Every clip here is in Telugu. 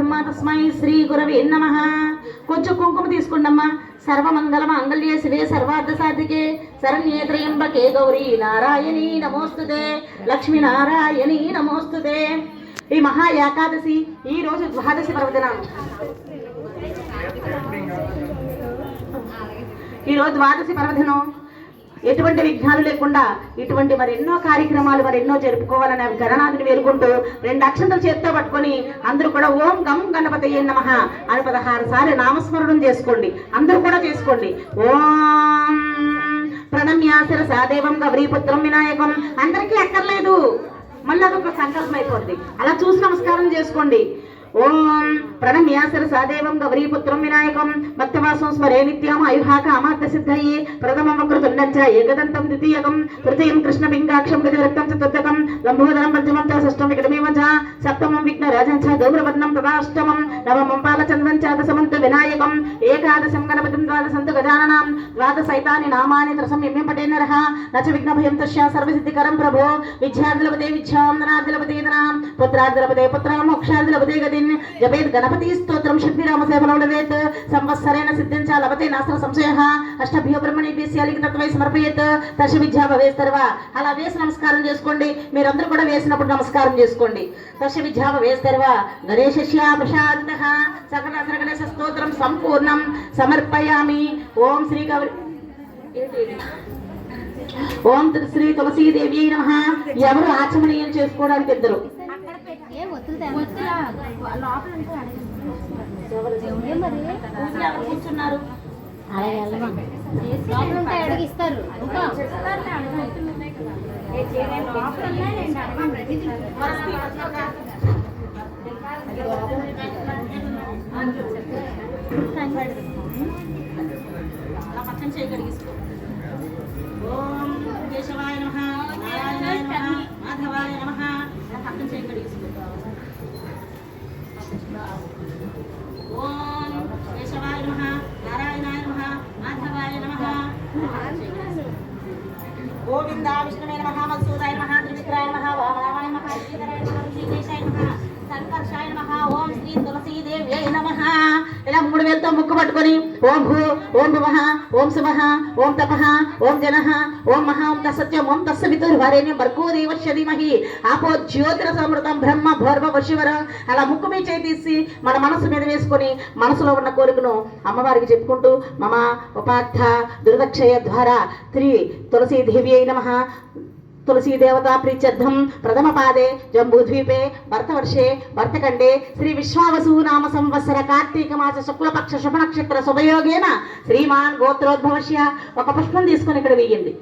బ్రహ్మ తస్మై శ్రీ గురవే నమ. కొంచెం కుంకుమ తీసుకోండమ్మా. సర్వమంగళ మంగళ్యే శివే సర్వార్థ సాధికే శరణ్యే త్రయంబకే గౌరీ నారాయణీ నమోస్తుదే లక్ష్మి నారాయణి నమోస్తుదే ఈ మహా ఏకాదశి ఈ రోజు ద్వాదశి పర్వదినం. ఈ రోజు ద్వాదశి పర్వదినం. ఎటువంటి విఘ్నాలు లేకుండా ఇటువంటి మరి ఎన్నో కార్యక్రమాలు మరి ఎన్నో జరుపుకోవాలని గణనాథుని వేరుకుంటూ రెండు అక్షంతలు చేత్తో పట్టుకొని అందరూ కూడా ఓం గం గణపతి నమ అని పదహారు సార్లు నామస్మరణం చేసుకోండి. అందరూ కూడా చేసుకోండి. ఓం ప్రణమ్యాసర సాదేవం గౌరీపుత్రం వినాయకం. అందరికీ అక్కర్లేదు. మళ్ళీ అదొక సంకల్పం అయిపోద్ది అలా చూసి నమస్కారం చేసుకోండి. ఓం ప్రణమ్యాసర సాదేవం గౌరీపుత్రం వినాయకం భక్తవాసం స్మరే నిత్యం అయుహాక అమాత్య సిద్ధయే ప్రథమం వక్రతుండంచ ఏకదంతం ద్వితీయకం తృతీయం కృష్ణ పింగాక్షం గజరక్తం చతుర్థకం లంబోదరం పంచమం చ షష్టం వికటమేవ చ సప్తమం విఘ్న రాజం చ గౌరవర్ణం తదాష్టమం నవమం పాలచంద్రం చ దశమంత వినాయకం ఏకాదశం గణపతిం ద్వాదశంతు గజాననం ద్వాదశైతాని నామాని త్రసం ఎమ్మెం పటే నచ విఘ్న భయం తస్య సర్వసిద్ధికరం ప్రభో విద్యార్థులపతే విద్యాం ధనార్థులపతే ధనాం పుత్రార్థులపతే పుత్ర మోక్షార్థులపతే జబేద్ గణపతి స్తోత్రం షడ్భిరామ సేవలవడవేత్ సంవత్సరేణ సిద్ధించ లభతే నాస్త్ర సంశయ. అష్టభ్యో బ్రహ్మణి బీస్యాలికి తత్వై సమర్పయేత్. దశ విద్యా భవేస్తర్వ అలా వేసి నమస్కారం చేసుకోండి. మీరందరూ కూడా వేసినప్పుడు నమస్కారం చేసుకోండి. దశ విద్యా భవేస్తర్వ గణేశస్య ప్రసాదితః. సకల గణేశ స్తోత్రం సంపూర్ణం సమర్పయామి. ఓం శ్రీ గౌరి ఓం శ్రీ తులసీదేవి నమ. ఎవరు ఆచమనీయం చేసుకోవడానికి ఇద్దరు కూర్చున్నారు ఉంటే అడిగిస్తారు పక్కన ఓం కేశవాయ నమ నారాయణాయ నమ మాధవాయ నమ అలా పక్కన చేయి కడిగిసుకో ఓం కేశవాయ నమ నారాయణాయ నమ మాధవాయ నమ. గోవింద విష్ణువే నమ మధుసూదాయ నమ త్రివిక్రాయ నమ వామనాయ నమ శ్రీధరాయ నమ శ్రీకేశాయ నమ సంకర్షాయ నమ ఓం శ్రీ తులసీదేవ్యై నమ ఇలా మూడు ముక్కు పట్టుకొని ఓం భూ ఓం భువ ఓం శుభః ఓం తపః ఓం జన ఓం మహా ఓం తత్సత్యం ఓం తస్సవితుర్వరేణ్యం భర్గోదేవస్య ధీమహి ఆపో జ్యోతిర సమృతం బ్రహ్మ భోర్వ వశివర. అలా ముక్కు మీ చేయి తీసి మన మనసు మీద వేసుకొని మనసులో ఉన్న కోరికను అమ్మవారికి చెప్పుకుంటూ మమ ఉపార్థ దురదక్షయ ద్వారా త్రి తులసీదేవి అయి నమ. తులసీ దేవతా ప్రీత్యర్థం ప్రథమ పాదే జంబూద్వీపే భర్తవర్షే భర్తకండే శ్రీ విశ్వావసు నామ సంవత్సర కార్తీక మాస శుక్లపక్ష శుభనక్షత్ర శుభయోగేన శ్రీమాన్ గోత్రోద్భవశ్య ఒక పుష్పం తీసుకొని ఇక్కడ వేయండి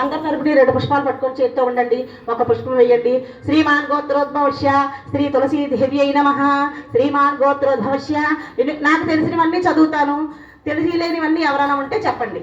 అందరి తరపుని రెండు పుష్పాలు పట్టుకొని చేత్తో ఉండండి. ఒక పుష్పం వేయండి శ్రీమాన్ గోత్రోద్భవశ్య శ్రీ తులసీ దేవి అయి నమ. శ్రీమాన్ గోత్రోద్భవశ్య నాకు తెలిసినవన్నీ చదువుతాను. తెలిసి లేనివన్నీ ఎవరైనా ఉంటే చెప్పండి.